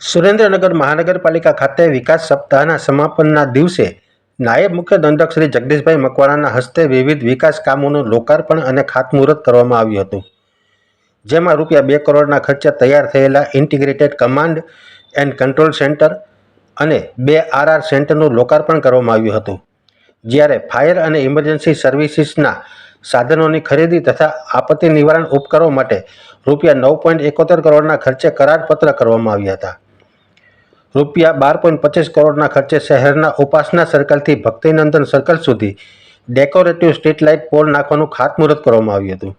સુરેન્દ્રનગર મહાનગરપાલિકા ખાતે વિકાસ સપ્તાહના સમાપનના દિવસે નાયબ મુખ્ય દંડક શ્રી જગદીશભાઈ મકવાણાના હસ્તે વિવિધ વિકાસ કામોનું લોકાર્પણ અને ખાતમુહૂર્ત કરવામાં આવ્યું હતું. જેમાં રૂપિયા બે કરોડના ખર્ચે તૈયાર થયેલા integrated command and control centre અને બે આરઆર સેન્ટરનું લોકાર્પણ કરવામાં આવ્યું હતું. જ્યારે ફાયર અને ઇમરજન્સી સર્વિસીસના સાધનોની ખરીદી તથા આપત્તિ નિવારણ ઉપકરણો માટે રૂપિયા નવ પોઈન્ટ એકોતેર કરોડના ખર્ચે કરારપત્ર કરવામાં આવ્યા હતા. રૂપિયા બાર પોઈન્ટ પચીસ કરોડના ખર્ચે શહેરના ઉપાસના સર્કલથી ભક્તિનંદન સર્કલ સુધી ડેકોરેટિવ સ્ટ્રીટ લાઇટ પોલ નાખવાનું ખાતમુહૂર્ત કરવામાં આવ્યું હતું.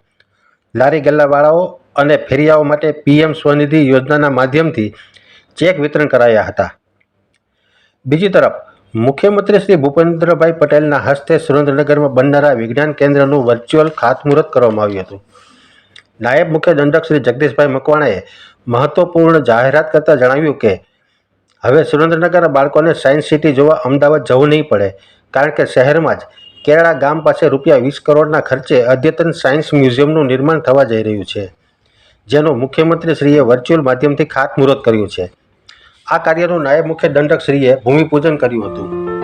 લારી ગલ્લાવાળાઓ અને ફેરિયાઓ માટે પીએમ સ્વનિધિ યોજનાના માધ્યમથી ચેક વિતરણ કરાયા હતા. બીજી તરફ, મુખ્યમંત્રી શ્રી ભૂપેન્દ્રભાઈ પટેલના હસ્તે સુરેન્દ્રનગરમાં બનનારા વિજ્ઞાન કેન્દ્રનું વર્ચ્યુઅલ ખાતમુહૂર્ત કરવામાં આવ્યું હતું. નાયબ મુખ્ય દંડક શ્રી જગદીશભાઈ મકવાણાએ મહત્વપૂર્ણ જાહેરાત કરતાં જણાવ્યું કે હવે સુરેન્દ્રનગરના બાળકોને સાયન્સ સિટી જોવા અમદાવાદ જવું નહીં પડે, કારણ કે શહેરમાં જ કેરળા ગામ પાસે રૂપિયા વીસ કરોડના ખર્ચે અદ્યતન સાયન્સ મ્યુઝિયમનું નિર્માણ થવા જઈ રહ્યું છે, જેનું મુખ્યમંત્રીશ્રીએ વર્ચ્યુઅલ માધ્યમથી ખાતમુહૂર્ત કર્યું છે. આ કાર્યનું નાયબ મુખ્ય દંડકશ્રીએ ભૂમિપૂજન કર્યું હતું.